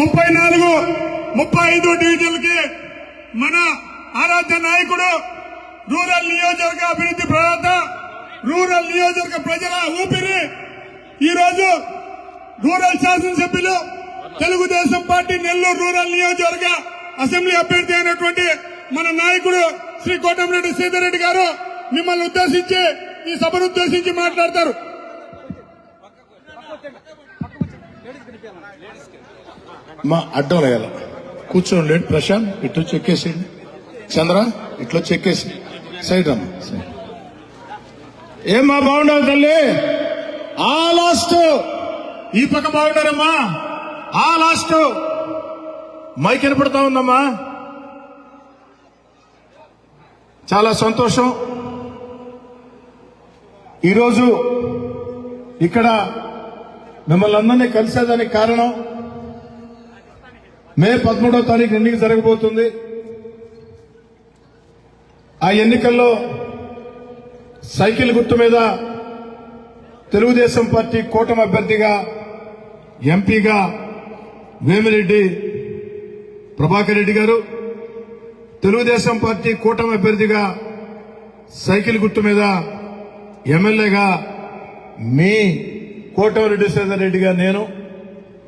ముప్పై నాలుగు ముప్పై ఐదు డివిజన్లకి మన ఆరాధ్య నాయకుడు రూరల్ నియోజకవర్గ అభివృద్ధి ప్రదాత రూరల్ నియోజకవర్గ ప్రజల ఊపిరి. ఈరోజు రూరల్ శాసనసభ్యులు తెలుగుదేశం పార్టీ నెల్లూరు రూరల్ నియోజకవర్గ అసెంబ్లీ అభ్యర్థి అయినటువంటి మన నాయకుడు శ్రీ కోటమిరెడ్డి సీతారెడ్డి గారు మిమ్మల్ని ఉద్దేశించి ఈ సభను ఉద్దేశించి మాట్లాడతారు. మా అడ్డం వేయాల లేండి. ప్రశాంత్ ఇట్లా చెక్కేసేయండి. చంద్ర ఇట్లా చెక్కేసి సైడ్ రమ్మ. సైడ్. ఏమ్మా బాగుండవు తల్లి? ఆ లాస్ట్. ఈ పక్క బాగుండారమ్మా. ఆ లాస్ట్. మైక్ వినపడతా ఉందమ్మా. చాలా సంతోషం. ఈరోజు ఇక్కడ మిమ్మల్ని అందరినీ కలిసేదానికి కారణం మే పదమూడవ తారీఖు ఎన్నిక జరగబోతుంది. ఆ ఎన్నికల్లో సైకిల్ గుర్తు మీద తెలుగుదేశం పార్టీ కూటమి అభ్యర్థిగా ఎంపీగా వేమిరెడ్డి ప్రభాకర్ రెడ్డి గారు తెలుగుదేశం పార్టీ కూటమి అభ్యర్థిగా సైకిల్ గుర్తు మీద ఎమ్మెల్యేగా మీ కోటమిరెడ్డి శ్రీధర్ రెడ్డిగా నేను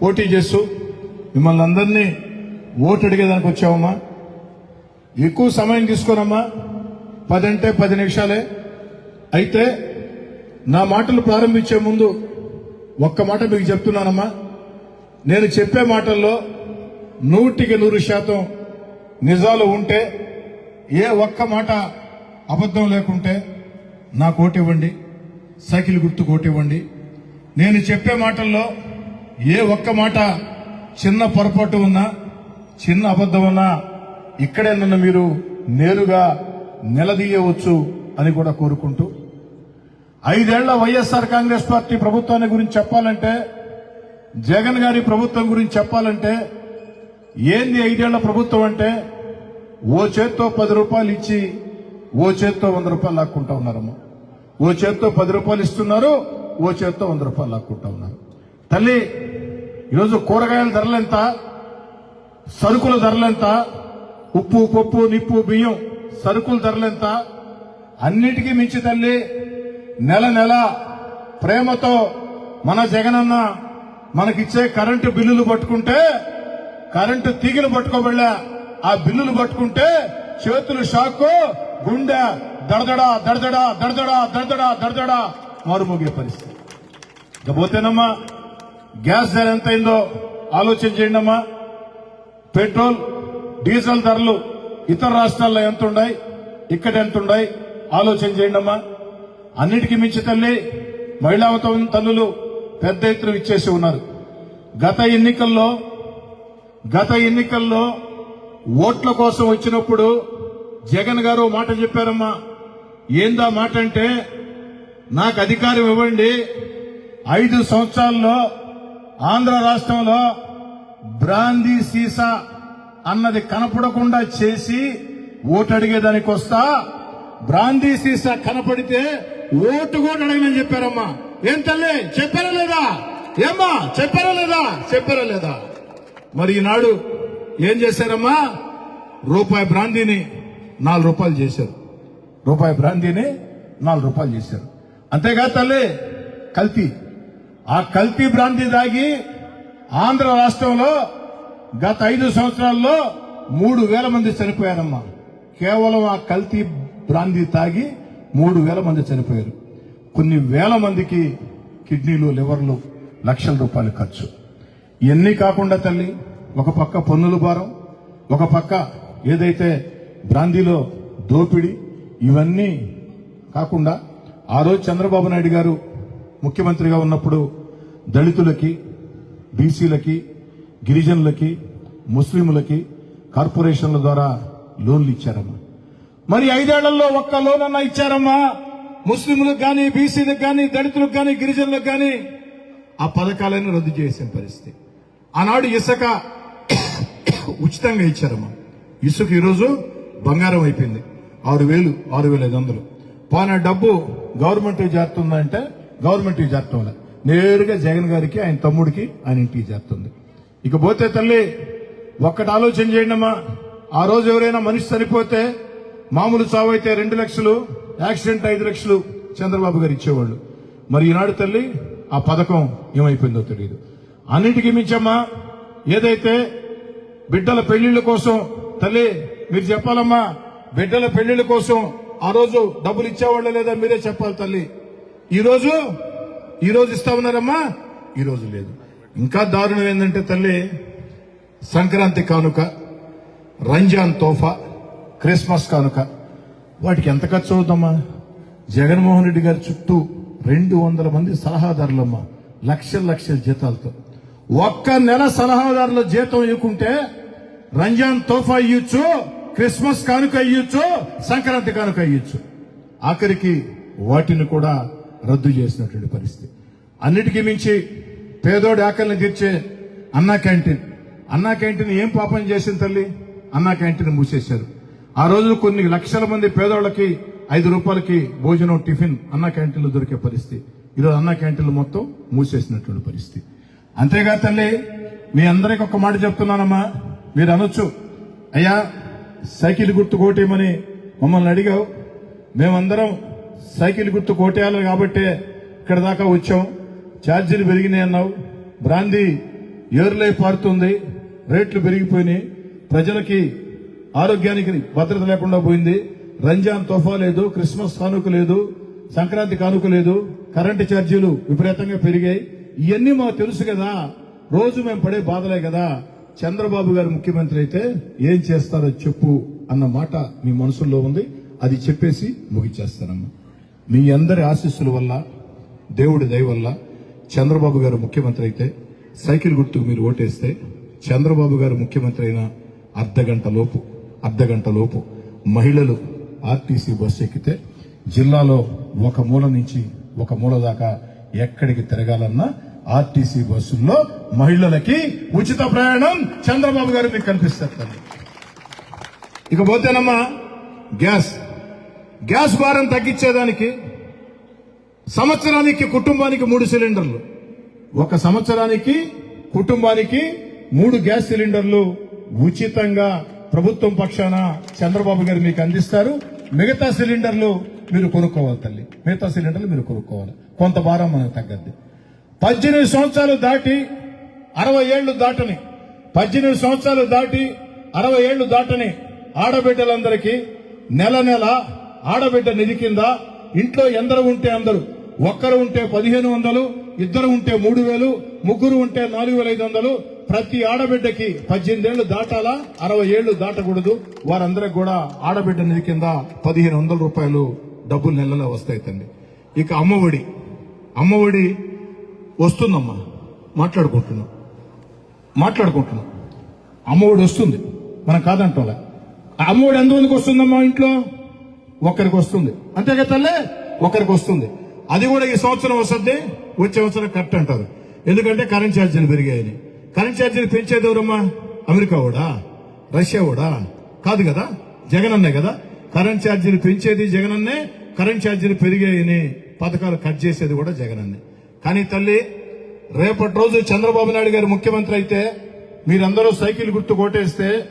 పోటీ చేస్తూ మిమ్మల్ని అందరినీ ఓటు అడిగేదానికి వచ్చావమ్మా? ఎక్కువ సమయం తీసుకోనమ్మా? పది అంటే పది నిమిషాలే. అయితే నా మాటలు ప్రారంభించే ముందు ఒక్క మాట మీకు చెప్తున్నానమ్మా. నేను చెప్పే మాటల్లో నూటికి నూరు శాతం నిజాలు ఉంటే ఏ ఒక్క మాట అబద్ధం లేకుంటే నాకు కోటివ్వండి సైకిల్ గుర్తుకు కోటివ్వండి నేను చెప్పే మాటల్లో ఏ ఒక్క మాట చిన్న పొరపాటు ఉన్నా చిన్న అబద్ధం ఉన్నా ఇక్కడే నన్ను మీరు నేరుగా నిలదీయవచ్చు అని కూడా కోరుకుంటూ ఐదేళ్ళ వైఎస్ఆర్ కాంగ్రెస్ పార్టీ ప్రభుత్వాన్ని గురించి చెప్పాలంటే జగన్ గారి ప్రభుత్వం గురించి చెప్పాలంటే ఏంది ఐదేళ్ళ ప్రభుత్వం అంటే ఓ చేత్తో పది రూపాయలు ఇచ్చి ఓ చేత్తో వంద రూపాయలు లాక్కుంటా ఉన్నారమ్మా. ఓ చేత్తో పది రూపాయలు ఇస్తున్నారు ఓ చేత్తో వంద రూపాయలు లాక్కుంటా ఉన్నారు. తల్లి ఈరోజు కూరగాయల ధరలెంత సరుకుల ధరలెంత ఉప్పు పప్పు నిప్పు బియ్యం సరుకుల ధరలెంత అన్నిటికీ మించి తల్లి నెల నెల ప్రేమతో మన జగనన్న మనకిచ్చే కరెంటు బిల్లులు పట్టుకుంటే కరెంటు తీగలు పట్టుకోబెళ్ళా ఆ బిల్లులు పట్టుకుంటే చేతులు షాకు గుండె దడదడా దడదడా దడదడా దడదడా దడదడా మారుమోగే పరిస్థితి. ఇకపోతేనమ్మా గ్యాస్ ధర ఎంత అయిందో ఆలోచన చేయండి అమ్మా పెట్రోల్ డీజిల్ ధరలు ఇతర రాష్ట్రాల్లో ఎంత ఉన్నాయి ఇక్కడ ఎంత ఉన్నాయి ఆలోచన చేయండి అమ్మా అన్నిటికీ మించి తల్లి మహిళా తల్లులు పెద్ద ఎత్తున ఇచ్చేసి ఉన్నారు. గత ఎన్నికల్లో గత ఎన్నికల్లో ఓట్ల కోసం వచ్చినప్పుడు జగన్ గారు ఓ మాట చెప్పారమ్మా. ఏందా మాట అంటే నాకు అధికారం ఇవ్వండి ఐదు సంవత్సరాల్లో ఆంధ్ర రాష్ట్రంలో బ్రాందీ సీసా అన్నది కనపడకుండా చేసి ఓటు అడిగేదానికి వస్తా. బ్రాందీ సీసా కనపడితే ఓటు కూడా అడగనని చెప్పారమ్మా. ఏం తల్లి చెప్పారా లేదా? ఏమ్మా చెప్పారా లేదా? చెప్పారా లేదా? మరి ఈనాడు ఏం చేశారమ్మా? రూపాయి బ్రాందీని నాలుగు రూపాయలు చేశారు. రూపాయి బ్రాందీని నాలుగు రూపాయలు చేశారు. అంతేగా తల్లి కల్తీ. ఆ కల్తీ భ్రాంతి దాగి ఆంధ్ర రాష్ట్రంలో గత ఐదు సంవత్సరాల్లో మూడు వేల మంది చనిపోయారమ్మా. కేవలం ఆ కల్తీ బ్రాంది తాగి మూడు వేల మంది చనిపోయారు. కొన్ని వేల మందికి కిడ్నీలు లివర్లు లక్షల రూపాయలు ఖర్చు. ఇవన్నీ కాకుండా తల్లి ఒక పక్క పన్నుల భారం ఒక పక్క ఏదైతే బ్రాందీలో దోపిడీ ఇవన్నీ కాకుండా ఆ రోజు చంద్రబాబు నాయుడు గారు ముఖ్యమంత్రిగా ఉన్నప్పుడు దళితులకి బీసీలకి గిరిజనులకి ముస్లింలకి కార్పొరేషన్ల ద్వారా లోన్లు ఇచ్చారమ్మా. మరి ఐదేళ్ళలో ఒక్క లోన్ అన్నా ఇచ్చారమ్మా. ముస్లింలకు కానీ బీసీలకు కానీ దళితులకు కానీ గిరిజనులకు కానీ ఆ పథకాలను రద్దు చేసిన పరిస్థితి. ఆనాడు ఇసుక ఉచితంగా ఇచ్చారమ్మా. ఇసుక ఈరోజు బంగారం అయిపోయింది. ఆరు వేలు ఆరు వేల ఐదు వందలు. పోనా డబ్బు గవర్నమెంట్ జారుతుందంటే గవర్నమెంట్ జారుతుందా? నేరుగా జగన్ గారికి ఆయన తమ్ముడికి ఆయన ఇంటికి చేస్తుంది ఇక పోతే తల్లి ఒక్కటి ఆలోచన చేయండి అమ్మా. ఆ రోజు ఎవరైనా మనిషి చనిపోతే మామూలు చావు అయితే రెండు లక్షలు యాక్సిడెంట్ ఐదు లక్షలు చంద్రబాబు గారు ఇచ్చేవాళ్ళు. మరి ఈనాడు తల్లి ఆ పథకం ఏమైపోయిందో తెలియదు. అన్నిటికీ మించమ్మా ఏదైతే బిడ్డల పెళ్ళిళ్ళ కోసం తల్లి మీరు చెప్పాలమ్మా బిడ్డల పెళ్ళిళ్ళ కోసం ఆ రోజు డబ్బులు ఇచ్చేవాళ్ళ లేదా మీరే చెప్పాలి తల్లి? ఈరోజు ఈ రోజు ఇస్తా ఉన్నారమ్మా? ఈ రోజు లేదు. ఇంకా దారుణం ఏంటంటే తల్లి సంక్రాంతి కానుక రంజాన్ తోఫా క్రిస్మస్ కానుక. వాటికి ఎంత ఖర్చు అవుతామా జగన్మోహన్ రెడ్డి గారి చుట్టూ రెండు వందల మంది సలహాదారులమ్మా. లక్షల లక్షల జీతాలతో. ఒక్క నెల సలహాదారుల జీతం ఇవ్వకుంటే రంజాన్ తోఫా ఇయ్యొచ్చు క్రిస్మస్ కానుక ఇయ్యొచ్చు సంక్రాంతి కానుక ఇయ్యొచ్చు. ఆఖరికి వాటిని కూడా రద్దు చేసినటువంటి పరిస్థితి. అన్నిటికీ మించి పేదోడి ఆకలిని తీర్చే అన్నా క్యాంటీన్. అన్నా క్యాంటీన్ ఏం పాపం చేసింది తల్లి? అన్నా క్యాంటీన్ మూసేశారు. ఆ రోజు కొన్ని లక్షల మంది పేదోళ్ళకి ఐదు రూపాయలకి భోజనం టిఫిన్ అన్నా క్యాంటీన్లు దొరికే పరిస్థితి. ఈరోజు అన్నా క్యాంటీన్లు మొత్తం మూసేసినటువంటి పరిస్థితి. అంతేగా తల్లి మీ అందరికి ఒక మాట చెప్తున్నానమ్మా. మీరు అనొచ్చు అయ్యా సైకిల్ గుర్తు కోటేమని మమ్మల్ని అడిగావు. మేమందరం సైకిల్ గుర్తు కోటేయాలి కాబట్టే ఇక్కడ దాకా వచ్చాం. ఛార్జీలు పెరిగినాయి అన్నావు. బ్రాందీ ఏరులై పారుతుంది రేట్లు పెరిగిపోయినాయి. ప్రజలకి ఆరోగ్యానికి భద్రత లేకుండా పోయింది. రంజాన్ తోఫా లేదు క్రిస్మస్ కానుక లేదు సంక్రాంతి కానుక లేదు కరెంటు ఛార్జీలు విపరీతంగా పెరిగాయి. ఇవన్నీ మాకు తెలుసు కదా. రోజు మేము పడే బాధలే కదా. చంద్రబాబు గారు ముఖ్యమంత్రి అయితే ఏం చేస్తారో చెప్పు అన్న మాట మీ మనసులో ఉంది. అది చెప్పేసి ముగిచేస్తానమ్మా. మీ అందరి ఆశీస్సుల వల్ల దేవుడి దయ వల్ల చంద్రబాబు గారు ముఖ్యమంత్రి అయితే సైకిల్ గుర్తుకు మీరు ఓటేస్తే చంద్రబాబు గారు ముఖ్యమంత్రి అయిన అర్ధ గంట లోపు అర్ధగంట లోపు మహిళలు ఆర్టీసీ బస్సు ఎక్కితే జిల్లాలో ఒక మూల నుంచి ఒక మూల దాకా ఎక్కడికి తిరగాలన్నా ఆర్టీసీ బస్సుల్లో మహిళలకి ఉచిత ప్రయాణం చంద్రబాబు గారు మీకు కనిపిస్తారు. ఇకపోతేనమ్మా ఇక పోతేనమ్మా గ్యాస్ గ్యాస్ భారం తగ్గించేదానికి సంవత్సరానికి కుటుంబానికి మూడు సిలిండర్లు. ఒక సంవత్సరానికి కుటుంబానికి మూడు గ్యాస్ సిలిండర్లు ఉచితంగా ప్రభుత్వం పక్షాన చంద్రబాబు గారు మీకు అందిస్తారు. మిగతా సిలిండర్లు మీరు కొనుక్కోవాలి తల్లి. మిగతా సిలిండర్లు మీరు కొనుక్కోవాలి. కొంత భారం మనకు తగ్గద్ది. పద్దెనిమిది సంవత్సరాలు దాటి అరవై ఏళ్ళు దాటని పద్దెనిమిది సంవత్సరాలు దాటి అరవై ఏళ్ళు దాటని ఆడబిడ్డలందరికీ నెల నెల ఆడబిడ్డ నిధి కింద ఇంట్లో ఎందరు ఉంటే అందరు ఒక్కరు ఉంటే పదిహేను వందలు ఇద్దరు ఉంటే మూడు వేలు ముగ్గురు ఉంటే నాలుగు వేల ఐదు వందలు ప్రతి ఆడబిడ్డకి పద్దెనిమిది ఏళ్ళు దాటాలా? అరవై ఏళ్ళు దాటకూడదు. వారందరికి కూడా ఆడబిడ్డ నిధి కింద పదిహేను వందల రూపాయలు డబ్బులు నెలలో వస్తాయి తండ్రి. ఇక అమ్మఒడి అమ్మఒడి వస్తుందమ్మా. మాట్లాడుకుంటున్నాం. మాట్లాడుకుంటున్నాం. అమ్మఒడి వస్తుంది. మనం కాదంటోలే ఆ అమ్మఒడి ఎంతమందికి వస్తుందమ్మా ఇంట్లో? ఒకరికి వస్తుంది. అంతేగా తల్లే? ఒకరికి వస్తుంది. అది కూడా ఈ సంవత్సరం వస్తుంది వచ్చే సంవత్సరం కరెక్ట్ అంటారు. ఎందుకంటే కరెంట్ ఛార్జీలు పెరిగాయని. కరెంట్ ఛార్జీలు పెంచేది ఎవరమ్మా? అమెరికా కూడా రష్యా కూడా కాదు కదా? జగన్ అన్నే కదా? కరెంట్ ఛార్జీలు పెంచేది జగన్ అన్నే కరెంట్ ఛార్జీలు పెరిగాయని పథకాలు కట్ చేసేది కూడా జగన్ అన్నే కానీ తల్లి రేపటి రోజు చంద్రబాబు నాయుడు గారు ముఖ్యమంత్రి అయితే మీరందరూ సైకిల్ గుర్తు కొట్టేస్తే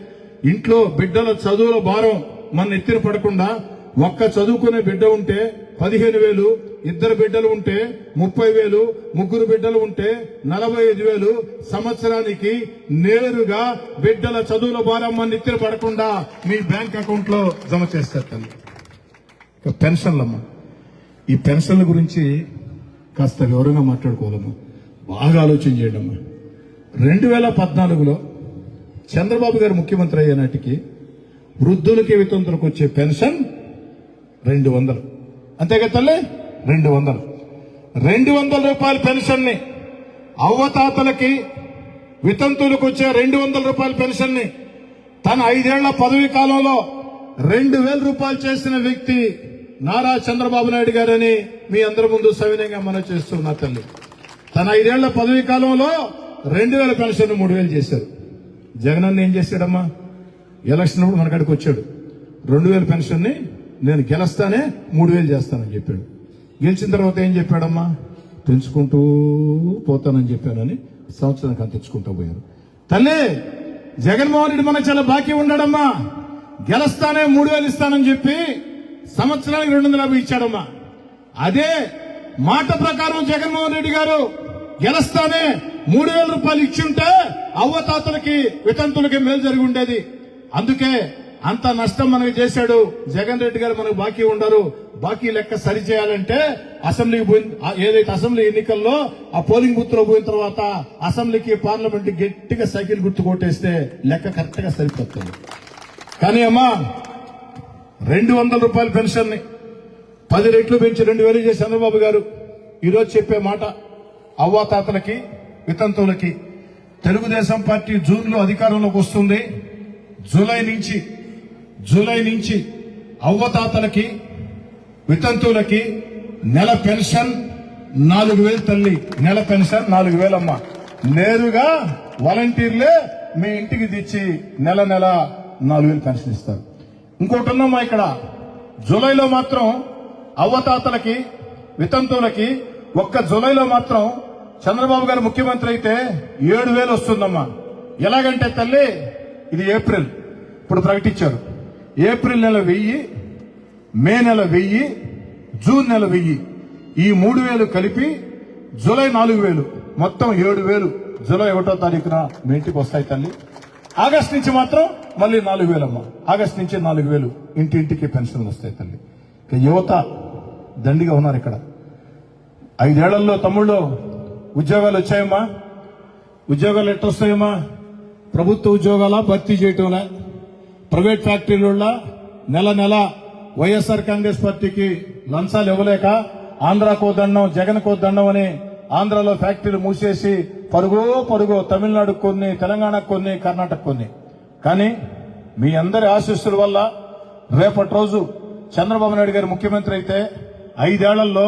ఇంట్లో బిడ్డల చదువుల భారం మన ఎత్తిన పడకుండా ఒక్క చదువుకునే బిడ్డ ఉంటే పదిహేను వేలు ఇద్దరు బిడ్డలు ఉంటే ముప్పై వేలు ముగ్గురు బిడ్డలు ఉంటే నలభై ఐదు వేలు. సంవత్సరానికి నేరుగా బిడ్డల చదువుల భారం నిద్ర పడకుండా మీ బ్యాంక్ అకౌంట్లో జమ చేస్తారు తల్లి. పెన్షన్లమ్మా. ఈ పెన్షన్ల గురించి కాస్త వివరంగా మాట్లాడుకోవాలమ్మా. బాగా ఆలోచన చేయండి అమ్మా రెండు వేల పద్నాలుగులో చంద్రబాబు గారు ముఖ్యమంత్రి అయ్యే నాటికి వృద్ధులకి వితంతులకు వచ్చే పెన్షన్ రెండు వందలు. అంతేగా తల్లి? రెండు వందలు. రెండు వందల రూపాయల పెన్షన్ని అవ్వతాతలకి వితంతులకు వచ్చే రెండు వందల రూపాయల పెన్షన్ని తన ఐదేళ్ళ పదవి కాలంలో రెండు వేల రూపాయలు చేసిన వ్యక్తి నారా చంద్రబాబు నాయుడు గారని మీ అందరి ముందు సవినయంగా మనం చేస్తున్నా తల్లి. తన ఐదేళ్ళ పదవి కాలంలో రెండు వేల పెన్షన్ మూడు వేలు చేశారు. జగన్ ఏం చేశాడమ్మా? ఎలక్షన్ అప్పుడు మన కాడికి వచ్చాడు. రెండు వేల పెన్షన్ని నేను గెలుస్తానే మూడు వేలు చేస్తానని చెప్పాడు. గెలిచిన తర్వాత ఏం చెప్పాడమ్మా? పెంచుకుంటూ పోతానని చెప్పానని సంవత్సరానికి అంత తెచ్చుకుంటూ పోయారు. తల్లి జగన్మోహన్ రెడ్డి మనకు చాలా బాకీ ఉన్నాడమ్మా గెలుస్తానే మూడు వేలు ఇస్తానని చెప్పి సంవత్సరానికి రెండు వందల యాభై ఇచ్చాడమ్మా. అదే మాట ప్రకారం జగన్మోహన్ రెడ్డి గారు గెలుస్తానే మూడు వేల రూపాయలు ఇచ్చుంటే అవ్వతాతలకి వితంతులకి మేలు జరిగి ఉండేది. అందుకే అంత నష్టం మనకు చేశాడు. జగన్ రెడ్డి గారు మనకు బాకీ ఉండరు. బాకీ లెక్క సరి చేయాలంటే అసెంబ్లీకి పోయిన ఏదైతే అసెంబ్లీ ఎన్నికల్లో ఆ పోలింగ్ బూత్లో పోయిన తర్వాత అసెంబ్లీకి పార్లమెంట్ గట్టిగా సైకిల్ గుర్తు కొట్టేస్తే లెక్క కరెక్ట్గా సరిపోతుంది. కానీ అమ్మా రెండు వందల రూపాయల పెన్షన్ని పది రెట్లు పెంచి రెండు వేలు చేసి చంద్రబాబు గారు ఈరోజు చెప్పే మాట అవ్వాతాతలకి వితంతువులకి తెలుగుదేశం పార్టీ జూన్లో అధికారంలోకి వస్తుంది. జూలై నుంచి జూలై నుంచి అవ్వతాతలకి వితంతువులకి నెల పెన్షన్ నాలుగు వేలు తల్లి నెల పెన్షన్ నాలుగు వేలమ్మ. నేరుగా వాలంటీర్లే మీ ఇంటికి తెచ్చి నెల నెల నాలుగు వేలు పెన్షన్ ఇస్తారు. ఇంకోటి ఉన్నామా ఇక్కడ జూలైలో మాత్రం అవ్వతాతలకి వితంతువులకి ఒక్క జూలైలో మాత్రం చంద్రబాబు గారు ముఖ్యమంత్రి అయితే ఏడు వేలు వస్తుందమ్మా. ఎలాగంటే తల్లి ఇది ఏప్రిల్. ఇప్పుడు ప్రకటించారు. ఏప్రిల్ నెల వెయ్యి మే నెల వెయ్యి జూన్ నెల వెయ్యి. ఈ మూడు వేలు కలిపి జూలై నాలుగు వేలు. మొత్తం ఏడు వేలు. జూలై ఒకటో తారీఖున మీ ఇంటికి వస్తాయి తల్లి. ఆగస్ట్ నుంచి మాత్రం మళ్ళీ నాలుగు వేలమ్మ. ఆగస్ట్ నుంచి నాలుగు వేలు. ఇంటింటికి పెన్షన్లు వస్తాయి తల్లి. ఇక యువత దండిగా ఉన్నారు ఇక్కడ. ఐదేళ్ళలో తమ్ముళ్ళు ఉద్యోగాలు వచ్చాయమ్మా. ఉద్యోగాలు ఎట్టొస్తాయమ్మా? ప్రభుత్వ ఉద్యోగాల? భర్తీ చేయటంలా? ప్రైవేట్ ఫ్యాక్టరీల నెల నెల వైఎస్ఆర్ కాంగ్రెస్ పార్టీకి లంచాలు ఇవ్వలేక ఆంధ్రాకో దండం జగన్కో దండం అని ఆంధ్రాలో ఫ్యాక్టరీలు మూసేసి పరుగో పరుగో తమిళనాడు కొన్ని తెలంగాణకు కొన్ని కర్ణాటక కొన్ని. కానీ మీ అందరి ఆశీస్సుల వల్ల రేపటి రోజు చంద్రబాబు నాయుడు గారు ముఖ్యమంత్రి అయితే ఐదేళ్ళలో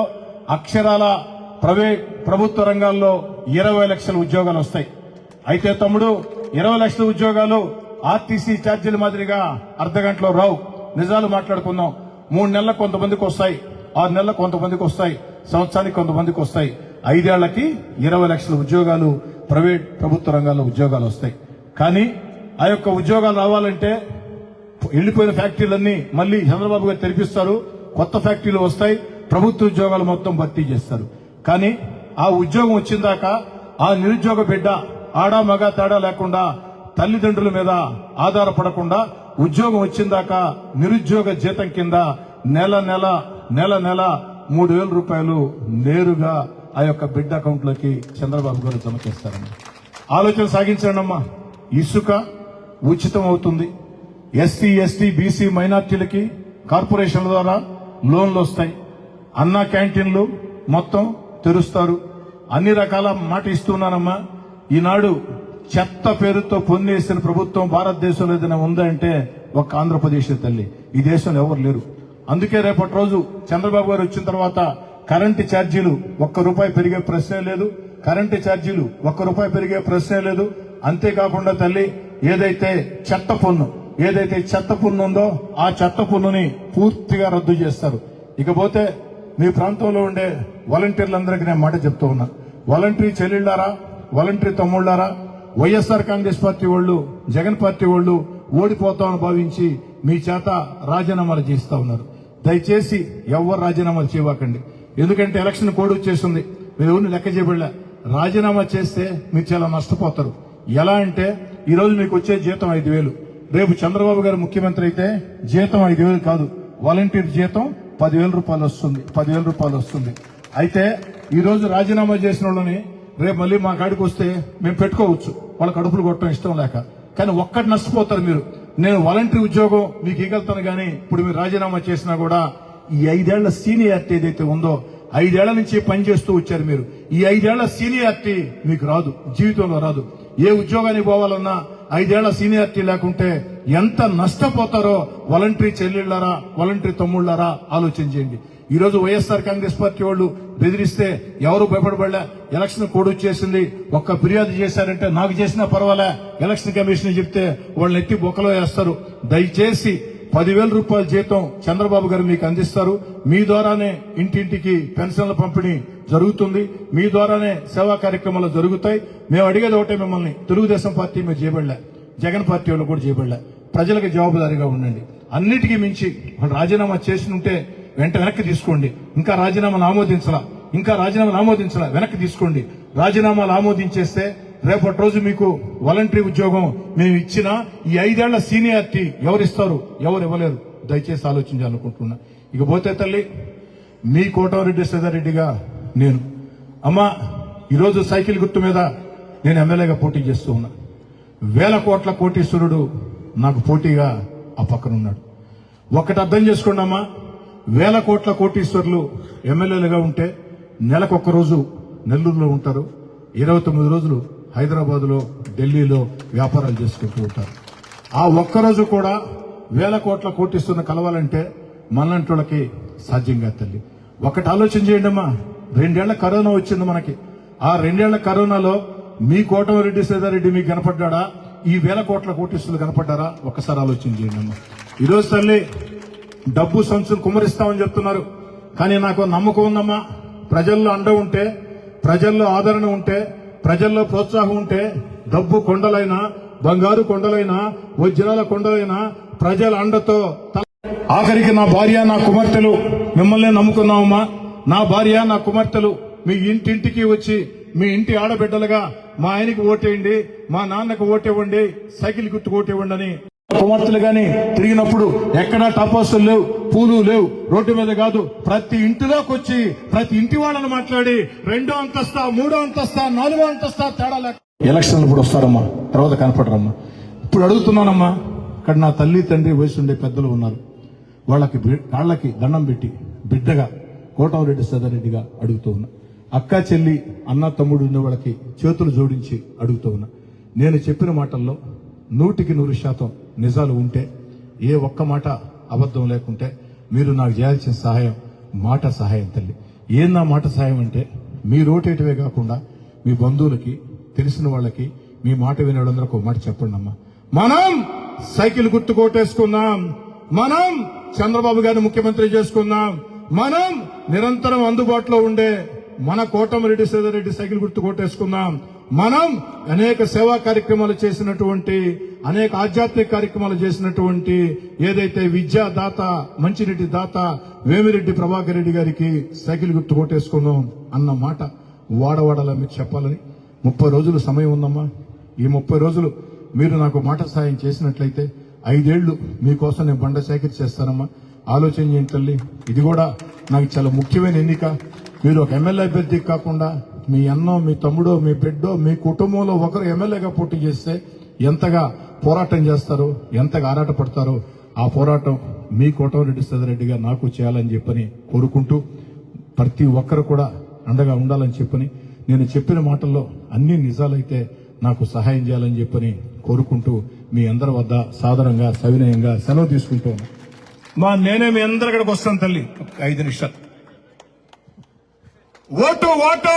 అక్షరాల ప్రైవేట్ ప్రభుత్వ రంగాల్లో ఇరవై లక్షల ఉద్యోగాలు వస్తాయి. అయితే తమ్ముడు ఇరవై లక్షల ఉద్యోగాలు ఆర్టీసీ ఛార్జీల మాదిరిగా అర్ధ గంటలో రావు. నిజాలు మాట్లాడుకుందాం. మూడు నెలలకు కొంతమందికి వస్తాయి. ఆరు నెలలకు కొంతమందికి వస్తాయి. సంవత్సరానికి కొంతమందికి వస్తాయి. ఐదేళ్ళకి ఇరవై లక్షల ఉద్యోగాలు ప్రైవేట్ ప్రభుత్వ రంగాల్లో ఉద్యోగాలు వస్తాయి. కానీ ఆ యొక్క ఉద్యోగాలు రావాలంటే వెళ్ళిపోయిన ఫ్యాక్టరీలన్నీ మళ్ళీ చంద్రబాబు గారు తెరిపిస్తారు. కొత్త ఫ్యాక్టరీలు వస్తాయి. ప్రభుత్వ ఉద్యోగాలు మొత్తం భర్తీ చేస్తారు. కానీ ఆ ఉద్యోగం వచ్చిందాక ఆ నిరుద్యోగ బిడ్డ ఆడా మగ తేడా లేకుండా తల్లిదండ్రుల మీద ఆధారపడకుండా ఉద్యోగం వచ్చిందాక నిరుద్యోగ జీతం కింద నెల నెల నెల నెల మూడు వేల రూపాయలు నేరుగా ఆ యొక్క బిడ్డ అకౌంట్లోకి చంద్రబాబు గారు జమ చేస్తారమ్మా. ఆలోచన సాగించండి అమ్మా. ఇసుక ఉచితం అవుతుంది. ఎస్సీ ఎస్టీ బీసీ మైనార్టీలకి కార్పొరేషన్ల ద్వారా లోన్లు వస్తాయి. అన్నా క్యాంటీన్లు మొత్తం తెరుస్తారు. అన్ని రకాల మాట ఇస్తున్నానమ్మా ఈనాడు చెత్త పేరుతో పొందేసిన ప్రభుత్వం భారతదేశంలో ఏదైనా ఉందంటే ఒక ఆంధ్రప్రదేశ్ తల్లి. ఈ దేశంలో ఎవరు లేరు. అందుకే రేపటి రోజు చంద్రబాబు గారు వచ్చిన తర్వాత కరెంటు ఛార్జీలు ఒక్క రూపాయి పెరిగే ప్రశ్నే లేదు. కరెంటు ఛార్జీలు ఒక్క రూపాయి పెరిగే ప్రశ్నే లేదు. అంతేకాకుండా తల్లి ఏదైతే చెత్త పన్ను ఏదైతే చెత్త పన్ను ఉందో ఆ చెత్త పన్నుని పూర్తిగా రద్దు చేస్తారు. ఇకపోతే మీ ప్రాంతంలో ఉండే వాలంటీర్లందరికీ నేను మాట చెప్తూ ఉన్నా. వాలంటరీ చెల్లెళ్ళారా? వాలంటరీ తమ్ముళ్ళారా? వైఎస్ఆర్ కాంగ్రెస్ పార్టీ వాళ్ళు జగన్ పార్టీ వాళ్ళు ఓడిపోతామని భావించి మీ చేత రాజీనామాలు చేస్తా ఉన్నారు. దయచేసి ఎవరు రాజీనామాలు చేయవాకండి ఎందుకంటే ఎలక్షన్ కోడ్ వచ్చేసింది. మీరు ఎవరిని లెక్క చేయబడలే. రాజీనామా చేస్తే మీరు చాలా నష్టపోతారు. ఎలా అంటే ఈ రోజు మీకు వచ్చే జీతం ఐదు వేలు. రేపు చంద్రబాబు గారు ముఖ్యమంత్రి అయితే జీతం ఐదు వేలు కాదు. వాలంటీర్ జీతం పదివేల రూపాయలు వస్తుంది. పదివేల రూపాయలు వస్తుంది. అయితే ఈ రోజు రాజీనామా చేసిన వాళ్ళని రేపు మళ్ళీ మా కాడికి వస్తే మేము పెట్టుకోవచ్చు. వాళ్ళ కడుపులు కొట్టడం ఇష్టం లేక. కానీ ఒక్కటి నష్టపోతారు మీరు. నేను వాలంటరీ ఉద్యోగం మీకు ఇగలుతాను కానీ ఇప్పుడు మీరు రాజీనామా చేసినా కూడా ఈ ఐదేళ్ళ సీనియారిటీ ఏదైతే ఉందో ఐదేళ్ళ నుంచి పనిచేస్తూ వచ్చారు మీరు. ఈ ఐదేళ్ళ సీనియారిటీ మీకు రాదు. జీవితంలో రాదు. ఏ ఉద్యోగానికి పోవాలన్నా ఐదేళ్ళ సీనియారిటీ లేకుంటే ఎంత నష్టపోతారో వాలంటరీ చెల్లెళ్ళారా వాలంటరీ తమ్ముళ్ళారా ఆలోచన చేయండి. ఈరోజు వైఎస్ఆర్ కాంగ్రెస్ పార్టీ వాళ్ళు బెదిరిస్తే ఎవరు భయపడబడలే? ఎలక్షన్ కోడ్ వచ్చేసింది. ఒక్క ఫిర్యాదు చేశారంటే నాకు చేసినా పర్వాలే. ఎలక్షన్ కమిషన్ చెప్తే వాళ్ళని ఎత్తి బొక్కలో వేస్తారు. దయచేసి పదివేల రూపాయల జీతం చంద్రబాబు గారు మీకు అందిస్తారు. మీ ద్వారానే ఇంటింటికి పెన్షన్ల పంపిణీ జరుగుతుంది. మీ ద్వారానే సేవా కార్యక్రమాలు జరుగుతాయి. మేము అడిగేది ఒకటే మిమ్మల్ని. తెలుగుదేశం పార్టీ మీరు చేయబడలే. జగన్ పార్టీ వాళ్ళు కూడా చేయబడలే. ప్రజలకు జవాబుదారీగా ఉండండి. అన్నిటికీ మించి వాళ్ళు రాజీనామా చేసి ఉంటే వెంట వెనక్కి తీసుకోండి. ఇంకా రాజీనామాను ఆమోదించలా. ఇంకా రాజీనామాను ఆమోదించలా. వెనక్కి తీసుకోండి. రాజీనామాలు ఆమోదించేస్తే రేపటి రోజు మీకు వాలంటరీ ఉద్యోగం మేము ఇచ్చిన ఈ ఐదేళ్ళ సీనియారిటీ ఎవరిస్తారు? ఎవరు ఇవ్వలేరు? దయచేసి ఆలోచించాలనుకుంటున్నా. ఇక పోతే తల్లి మీ కోటమిరెడ్డి సీతారెడ్డిగా నేను. అమ్మా ఈరోజు సైకిల్ గుర్తు మీద నేను ఎమ్మెల్యేగా పోటీ చేస్తూ ఉన్నా. వేల కోట్ల కోటీశ్వరుడు నాకు పోటీగా ఆ పక్కన ఉన్నాడు ఒకటి అర్థం చేసుకోండి అమ్మా. వేల కోట్ల కోటీశ్వరులు ఎమ్మెల్యేలుగా ఉంటే నెలకొక్క రోజు నెల్లూరులో ఉంటారు. ఇరవై తొమ్మిది రోజులు హైదరాబాద్లో ఢిల్లీలో వ్యాపారాలు చేసుకుంటూ ఉంటారు. ఆ ఒక్కరోజు కూడా వేల కోట్ల కోటిస్తున్న కలవాలంటే మనలాంటి సాధ్యంగా తల్లి. ఒకటి ఆలోచన చేయండి అమ్మా రెండేళ్ళ కరోనా వచ్చింది మనకి. ఆ రెండేళ్ళ కరోనాలో మీ కోటమిరెడ్డి సీతారెడ్డి మీకు కనపడ్డా ఈ వేల కోట్ల కోటీశ్వరులు కనపడ్డారా? ఒక్కసారి ఆలోచన చేయండి అమ్మా ఈరోజు తల్లి డబ్బు సంచులు కుమరిస్తామని చెప్తున్నారు. కానీ నాకు నమ్మకం ఉందమ్మా. ప్రజల్లో అండ ఉంటే ప్రజల్లో ఆదరణ ఉంటే ప్రజల్లో ప్రోత్సాహం ఉంటే డబ్బు కొండలైనా బంగారు కొండలైనా వజ్రాల కొండలైనా ప్రజల అండతో ఆఖరికి నా భార్య నా కుమార్తెలు మిమ్మల్ని నమ్ముకున్నామమ్మా. నా భార్య నా కుమార్తెలు మీ ఇంటింటికి వచ్చి మీ ఇంటి ఆడబిడ్డలుగా మా ఆయనకి ఓటేయండి మా నాన్నకు ఓటేవ్వండి సైకిల్ గుర్తు ఓటేవ్వండి అని కుమార్తెలు గాని తిరిగినప్పుడు ఎక్కడా టపాసులు లేవు పూలు లేవు. రోడ్డు మీద కాదు ప్రతి ఇంటిలోకి వచ్చి ప్రతి ఇంటి వాళ్ళని మాట్లాడి రెండో అంతస్తా మూడో అంతస్తా నాలుగో అంతస్తా తేడా లేక ఎలక్షన్లు ఇప్పుడు వస్తారమ్మా. తర్వాత కనపడరమ్మా. ఇప్పుడు అడుగుతున్నానమ్మా ఇక్కడ నా తల్లి తండ్రి వయసు ఉండే పెద్దలు ఉన్నారు. వాళ్ళకి కాళ్ళకి దండం పెట్టి బిడ్డగా కోటమరెడ్డి సదారెడ్డిగా అడుగుతూ ఉన్నా. అక్క చెల్లి అన్న తమ్ముడు ఉన్న వాళ్ళకి చేతులు జోడించి అడుగుతూ ఉన్నా. నేను చెప్పిన మాటల్లో నూటికి నూరు శాతం నిజాలు ఉంటే ఏ ఒక్క మాట అబద్ధం లేకుంటే మీరు నాకు చేయాల్సిన సహాయం మాట సహాయం తల్లి. ఏందా నా మాట సహాయం అంటే మీ రోటేటివే కాకుండా మీ బంధువులకి తెలిసిన వాళ్ళకి మీ మాట వినడందరూ ఒక మాట చెప్పండి అమ్మా. మనం సైకిల్ గుర్తు కొట్టేసుకుందాం. మనం చంద్రబాబు గారిని ముఖ్యమంత్రి చేసుకుందాం. మనం నిరంతరం అందుబాటులో ఉండే మన కోటమిరెడ్డి సీతారెడ్డి సైకిల్ గుర్తు కొట్టేసుకుందాం. మనం అనేక సేవా కార్యక్రమాలు చేసినటువంటి అనేక ఆధ్యాత్మిక కార్యక్రమాలు చేసినటువంటి ఏదైతే విద్యా దాత మంచిరెడ్డి దాత వేమిరెడ్డి ప్రభాకర్ రెడ్డి గారికి సైకిల్ గుర్తు కొట్టేసుకుందాం అన్న మాట వాడవాడలా మీరు చెప్పాలని. ముప్పై రోజులు సమయం ఉందమ్మా. ఈ ముప్పై రోజులు మీరు నాకు మాట సాయం చేసినట్లయితే ఐదేళ్ళు మీకోసం నేను బండ సేకరి చేస్తానమ్మా. ఆలోచన చేయండి తల్లి. ఇది కూడా నాకు చాలా ముఖ్యమైన ఎన్నిక. మీరు ఒక ఎమ్మెల్యే అభ్యర్థికి కాకుండా మీ అన్నో మీ తమ్ముడో మీ బిడ్డో మీ కుటుంబంలో ఒకరు ఎమ్మెల్యేగా పోటీ చేస్తే ఎంతగా పోరాటం చేస్తారు ఎంతగా ఆరాటపడతారో ఆ పోరాటం మీ కోటమిరెడ్డి సదరెడ్డిగా నాకు చేయాలని చెప్పని కోరుకుంటూ ప్రతి ఒక్కరు కూడా అండగా ఉండాలని చెప్పని నేను చెప్పిన మాటల్లో అన్ని నిజాలైతే నాకు సహాయం చేయాలని చెప్పని కోరుకుంటూ మీ అందరి వద్ద సాధారణంగా సవినయంగా సెలవు తీసుకుంటూ మా నేనే మీ అందరి అక్కడికి వస్తాను తల్లి. ఐదు నిమిషాలు. Vote vote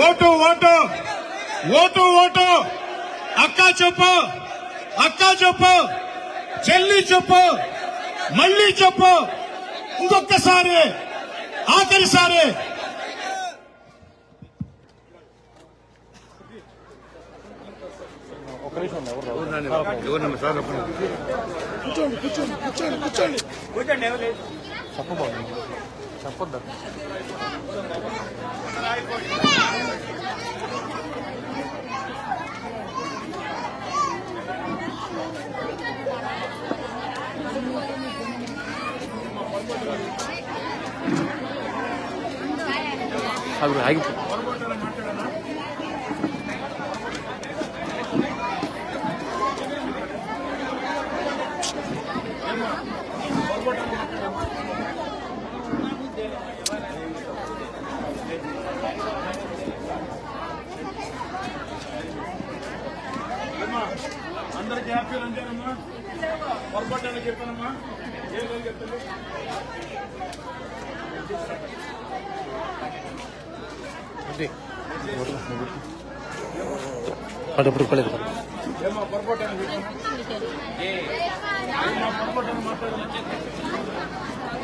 vote vote vote vote అక్క చెప్పు అక్క చెప్పు చెల్లి చెప్పు మళ్ళీ చెప్పు ఇంకొకసారి ఆఖరిసారి చెప్పొద్దు ಅದು ಮಾತಾಡೋಣ వాడు ఎప్పుడు ఇవ్వలేదు మాట్లాడు